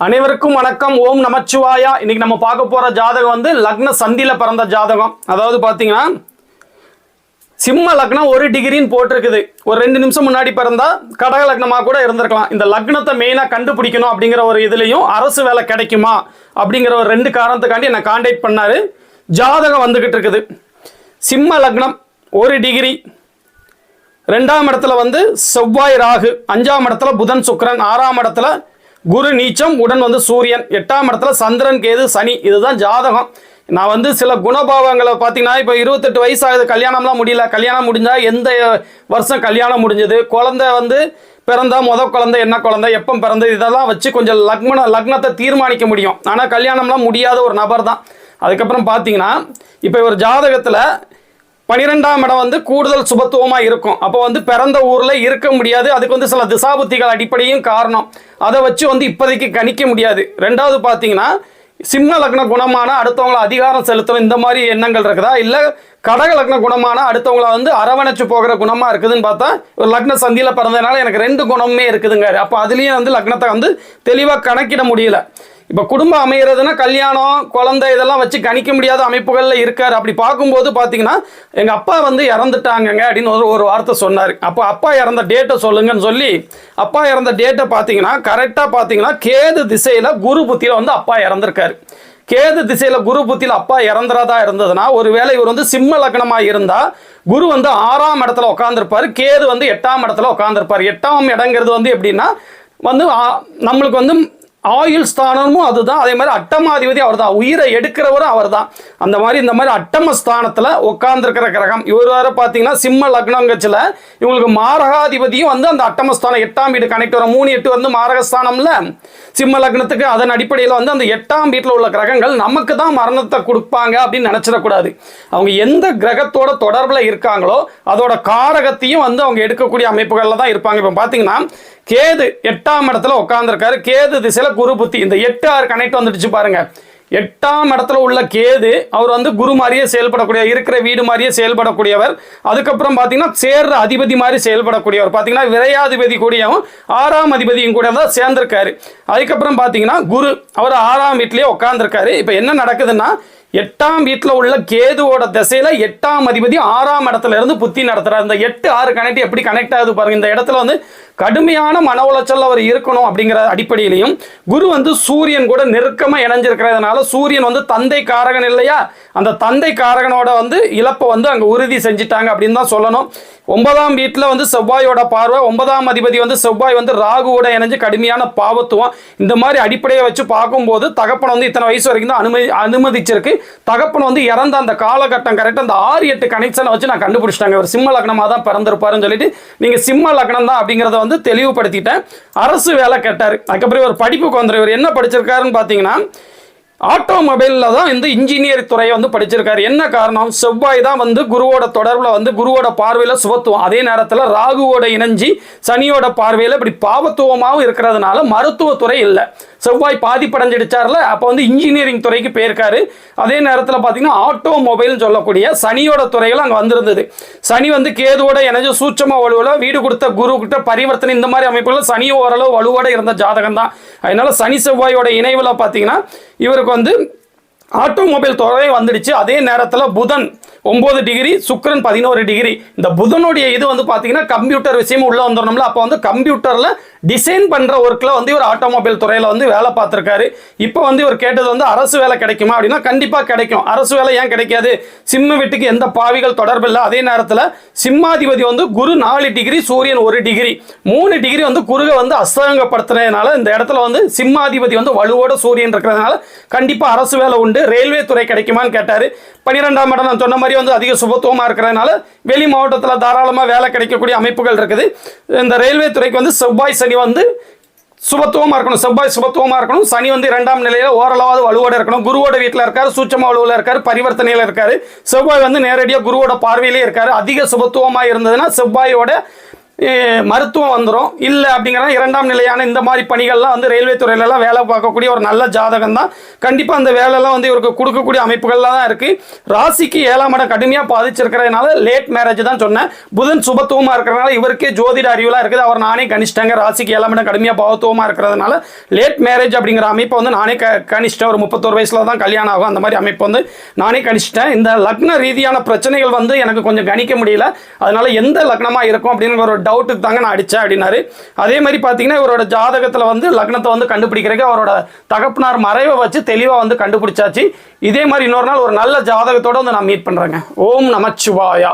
அனைவருக்கும் வணக்கம். ஓம் நமச்சிவாயா. இன்னைக்கு நம்ம பார்க்க போற ஜாதகம் வந்து லக்ன சந்தில பிறந்த ஜாதகம். அதாவது பார்த்தீங்கன்னா சிம்ம லக்னம் ஒரு டிகிரின்னு போட்டிருக்குது. ஒரு ரெண்டு நிமிஷம் முன்னாடி பிறந்தா கடக லக்னமாக கூட இருந்திருக்கலாம். இந்த லக்னத்தை மெயினாக கண்டுபிடிக்கணும் அப்படிங்கிற ஒரு இதுலேயும் அரசு வேலை கிடைக்குமா அப்படிங்கிற ஒரு ரெண்டு காரணத்துக்காண்டி என்னை காண்டாக்ட் பண்ணாரு. ஜாதகம் வந்துகிட்டு இருக்குது. சிம்ம லக்னம் ஒரு டிகிரி. ரெண்டாம் இடத்துல வந்து செவ்வாய் ராகு. அஞ்சாம் இடத்துல புதன் சுக்கரன். ஆறாம் இடத்துல குரு நீச்சம் உடன் வந்து சூரியன். எட்டாம் இடத்துல சந்திரன் கேது சனி. இதுதான் ஜாதகம். நான் வந்து சில குணபாவங்களை பார்த்தீங்கன்னா இப்போ இருபத்தெட்டு வயசு ஆகுது கல்யாணம்லாம் முடியல. கல்யாணம் முடிஞ்சால் எந்த வருஷம் கல்யாணம் முடிஞ்சது? குழந்தை வந்து பிறந்தா முத குழந்தை என்ன குழந்தை எப்போ பிறந்தது? இதெல்லாம் வச்சு கொஞ்சம் லக்ன லக்னத்தை தீர்மானிக்க முடியும். ஆனால் கல்யாணம்லாம் முடியாத ஒரு நபர் தான். அதுக்கப்புறம் பார்த்தீங்கன்னா இப்போ ஒரு ஜாதகத்தில் பனிரெண்டாம் இடம் வந்து கூடுதல் சுபத்துவமாக இருக்கும். அப்போ வந்து பிறந்த ஊரில் இருக்க முடியாது. அதுக்கு வந்து சில திசாபுத்திகள் அடிப்படையும் காரணம். அதை வச்சு வந்து இப்போதைக்கு கணிக்க முடியாது. ரெண்டாவது பார்த்தீங்கன்னா சிம்ம லக்ன குணமான அடுத்தவங்கள அதிகாரம் செலுத்தணும் இந்த மாதிரி எண்ணங்கள் இருக்குதா? இல்லை கடக லக்ன குணமான அடுத்தவங்கள வந்து அரவணைச்சு போகிற குணமாக இருக்குதுன்னு பார்த்தா ஒரு லக்ன சந்தியில் பிறந்ததுனால எனக்கு ரெண்டு குணமுமே இருக்குதுங்க. அப்போ அதுலேயும் வந்து லக்னத்தை வந்து தெளிவாக கணக்கிட முடியல. இப்போ குடும்பம் அமைகிறதுனா கல்யாணம் குழந்தை இதெல்லாம் வச்சு கணிக்க முடியாத அமைப்புகளில் இருக்கார். அப்படி பார்க்கும்போது பார்த்தீங்கன்னா எங்கள் அப்பா வந்து இறந்துட்டாங்கங்க அப்படின்னு ஒரு ஒரு வார்த்தை சொன்னார். அப்போ அப்பா இறந்த டேட்டை சொல்லுங்கன்னு சொல்லி அப்பா இறந்த டேட்டை பார்த்தீங்கன்னா கரெக்டாக பார்த்தீங்கன்னா கேது திசையில் குரு புத்தியில் வந்து அப்பா இறந்துருக்காரு. கேது திசையில் குரு புத்தியில் அப்பா இறந்துறதா இருந்ததுன்னா ஒருவேளை இவர் வந்து சிம்ம லக்னமாக இருந்தால் குரு வந்து ஆறாம் இடத்துல உட்காந்துருப்பாரு கேது வந்து எட்டாம் இடத்துல உட்காந்துருப்பார் எட்டாம் இடங்கிறது வந்து எப்படின்னா வந்து நம்மளுக்கு வந்து ஆயுள் ஸ்தானமும் அதுதான். அதே மாதிரி அட்டமாதிபதி அவர் தான் உயிரை எடுக்கிறவரும் அவர் தான் அந்த மாதிரி இந்த மாதிரி அட்டம ஸ்தானத்தில் உட்கார்ந்துருக்கிற கிரகம். இவர் வேற பார்த்தீங்கன்னா சிம்ம லக்னங்கச்சில் இவங்களுக்கு மாரகாதிபதியும் வந்து அந்த அட்டமஸ்தானம் எட்டாம் வீடு கனெக்ட் வரும். மூணு எட்டு வந்து மாரகஸ்தானம்ல. சிம்ம லக்னத்துக்கு அதன் அடிப்படையில் வந்து அந்த எட்டாம் வீட்டில் உள்ள கிரகங்கள் நமக்கு தான் மரணத்தை கொடுப்பாங்க அப்படின்னு நினச்சிடக்கூடாது. அவங்க எந்த கிரகத்தோட தொடர்பில் இருக்காங்களோ அதோட காரகத்தையும் வந்து அவங்க எடுக்கக்கூடிய அமைப்புகளில் தான் இருப்பாங்க. இப்போ பார்த்தீங்கன்னா கேது எட்டாம் இடத்துல உட்காந்துருக்காரு கேது திசையில குரு புத்தி. இந்த எட்டு ஆறு கனெக்ட் வந்துடுச்சு பாருங்க. எட்டாம் இடத்துல உள்ள கேது அவர் வந்து குரு மாதிரியே செயல்படக்கூடிய இருக்கிற வீடு மாதிரியே செயல்படக்கூடியவர். அதுக்கப்புறம் பார்த்தீங்கன்னா சேர்ற அதிபதி மாதிரி செயல்படக்கூடியவர். பார்த்தீங்கன்னா விரையாதிபதி கூடயும் ஆறாம் அதிபதியும் கூட தான் சேர்ந்திருக்காரு. அதுக்கப்புறம் பார்த்தீங்கன்னா குரு அவர் ஆறாம் வீட்லேயே உட்காந்துருக்காரு இப்போ என்ன நடக்குதுன்னா எட்டாம் வீட்டில் உள்ள கேதுவோட திசையில எட்டாம் அதிபதி ஆறாம் இடத்துல இருந்து புத்தி நடத்துறாரு. இந்த எட்டு ஆறு கனெக்ட் எப்படி கனெக்ட் ஆகுது பாருங்க. இந்த இடத்துல வந்து கடுமையான மன உளைச்சல் அவர் இருக்கணும் அப்படிங்கிற அடிப்படையிலையும் குரு வந்து சூரியன் கூட நெருக்கமாக இணைஞ்சிருக்கிறதுனால சூரியன் வந்து தந்தை காரகன் இல்லையா? அந்த தந்தை காரகனோட வந்து இழப்பை வந்து அங்கே உறுதி செஞ்சிட்டாங்க அப்படின்னு தான் சொல்லணும். ஒன்பதாம் வீட்டில் வந்து செவ்வாயோட பார்வை ஒன்பதாம் அதிபதி வந்து செவ்வாய் வந்து ராகுவோட இணைஞ்சு கடுமையான பாவத்துவம். இந்த மாதிரி அடிப்படையை வச்சு பார்க்கும்போது தகப்பன் வந்து இத்தனை வயசு வரைக்கும் தான் அனுமதி அனுமதிச்சிருக்கு. தகப்பன் வந்து இறந்த அந்த காலகட்டம் கரெக்டாக அந்த ஆறு எட்டு கனெக்ஷனை வச்சு நான் கண்டுபிடிச்சிட்டாங்க. ஒரு சிம்ம லக்னமாக தான் பிறந்திருப்பாருன்னு சொல்லிட்டு நீங்கள் சிம்ம லக்னம் தான் அப்படிங்கிறத வந்து தெளிவுபடுத்திட்டேன். அரசு வேலை கேட்டார். அதுக்கப்புறம் இவர் படிப்புக்கு வந்துரு இவர் என்ன படிச்சிருக்காருன்னு பார்த்தீங்கன்னா ஆட்டோமொபைலில் தான் இந்த இன்ஜினியர் துறையை வந்து படிச்சிருக்காரு. என்ன காரணம்? செவ்வாய் தான் வந்து குருவோட தொடர்பில் வந்து குருவோட பார்வையில் சுபத்துவம். அதே நேரத்தில் ராகுவோட இணைஞ்சி சனியோட பார்வையில் இப்படி பாவத்துவமாகவும் இருக்கிறதுனால மருத்துவத்துறை இல்லை. செவ்வாய் பாதிப்படைஞ்சிடுச்சார்ல அப்போ வந்து இன்ஜினியரிங் துறைக்கு போயிருக்காரு. அதே நேரத்தில் பார்த்தீங்கன்னா ஆட்டோமொபைல்னு சொல்லக்கூடிய சனியோட துறைகள் அங்கே வந்திருந்தது. சனி வந்து கேதுவோட இணைஞ்சு சூட்சமாக வலுவில் வீடு கொடுத்த குரு கிட்ட பரிவர்த்தனை இந்த மாதிரி அமைப்புகள் சனியும் ஓரளவு வலுவோட இருந்த ஜாதகம் தான் அதனால சனி செவ்வாயோட இணைவில் பார்த்தீங்கன்னா இவருக்கு வந்து ஆட்டோமொபைல் துறை வந்துடுச்சு. அதே நேரத்தில் புதன் ஒம்பது டிகிரி சுக்கரன் பதினோரு டிகிரி. இந்த புதனுடைய இது வந்து பார்த்தீங்கன்னா கம்ப்யூட்டர் விஷயமும் உள்ளே வந்துடணும்ல. அப்போ வந்து கம்ப்யூட்டரில் டிசைன் பண்ணுற ஒர்க்கில் வந்து இவர் ஆட்டோமொபைல் துறையில் வந்து வேலை பார்த்துருக்காரு. இப்போ வந்து இவர் கேட்டது வந்து அரசு வேலை கிடைக்குமா அப்படின்னா கண்டிப்பாக கிடைக்கும். அரசு வேலை ஏன் கிடைக்காது? சிம்ம வீட்டுக்கு எந்த பாவிகள் தொடர்பு இல்லை. அதே நேரத்தில் சிம்மாதிபதி வந்து குரு நாலு டிகிரி சூரியன் ஒரு டிகிரி. மூணு டிகிரி வந்து குருகை வந்து அஸ்தங்கப்படுத்துறதுனால இந்த இடத்துல வந்து சிம்மாதிபதி வந்து வலுவோட சூரியன் இருக்கிறதுனால கண்டிப்பாக அரசு வேலை உண்டு. ரயில்வே துறை கிடைக்குமான்னு கேட்டார். பன்னிரெண்டாம் இடம் நான் சொன்ன மாதிரி வந்து அதிக சுபத்துவமாக இருக்கிறதுனால வெளி மாவட்டத்தில் தாராளமாக வேலை கிடைக்கக்கூடிய அமைப்புகள் இருக்குது. இந்த ரயில்வே துறைக்கு வந்து செவ்வாய் சனி வந்து சுபத்துவமாக இருக்கணும். செவ்வாய் சுபத்துவமாக இருக்கணும். சனி வந்து இரண்டாம் நிலையில் ஓரளவாவது வலுவோட இருக்கணும். குருவோட வீட்டில் இருக்கார் சூட்சம வலுவில் இருக்கார் பரிவர்த்தனையில் இருக்கார். செவ்வாய் வந்து நேரடியாக குருவோட பார்வையிலே இருக்கார். அதிக சுபத்துவமாக இருந்ததுன்னா செவ்வாயோட மருத்துவம் வந்துடும் இல்லை அப்படிங்கிற இரண்டாம் நிலையான இந்த மாதிரி பணிகள்லாம் வந்து ரயில்வே துறையிலலாம் வேலை பார்க்கக்கூடிய ஒரு நல்ல ஜாதகம் தான் கண்டிப்பாக அந்த வேலைலாம் வந்து இவருக்கு கொடுக்கக்கூடிய அமைப்புகள்லாம் தான் இருக்குது ராசிக்கு ஏழாம் இடம் கடுமையாக பாதிச்சிருக்கிறதுனால லேட் மேரேஜ் தான் சொன்னேன். புதன் சுபத்துவமாக இருக்கிறனால இவருக்கே ஜோதிட அறிவுலாம் இருக்குது. அவர் நானே கணிச்சிட்டேங்க ராசிக்கு ஏழாம் இடம் கடுமையாக பாவத்துவமாக இருக்கிறதுனால லேட் மேரேஜ் அப்படிங்கிற அமைப்பை வந்து நானே க கணிச்சிட்டேன் ஒரு முப்பத்தோரு வயசில் தான் கல்யாணம் ஆகும். அந்த மாதிரி அமைப்பு வந்து நானே கணிச்சிட்டேன் இந்த லக்ன ரீதியான பிரச்சனைகள் வந்து எனக்கு கொஞ்சம் கணிக்க முடியல. அதனால எந்த லக்னமாக இருக்கும் அப்படிங்கிற ஒரு டவுட்டுக்கு தாங்க நான் அடித்தேன் அப்படின்னாரு. அதே மாதிரி பார்த்தீங்கன்னா இவரோட ஜாதகத்தில் வந்து லக்னத்தை வந்து கண்டுபிடிக்கிறதுக்கு அவரோட தகப்பனார் மறைவை வச்சு தெளிவாக வந்து கண்டுபிடிச்சாச்சு. இதே மாதிரி இன்னொரு நாள் ஒரு நல்ல ஜாதகத்தோடு வந்து நான் மீட் பண்ணுறேங்க ஓம் நமச்சிவாயா.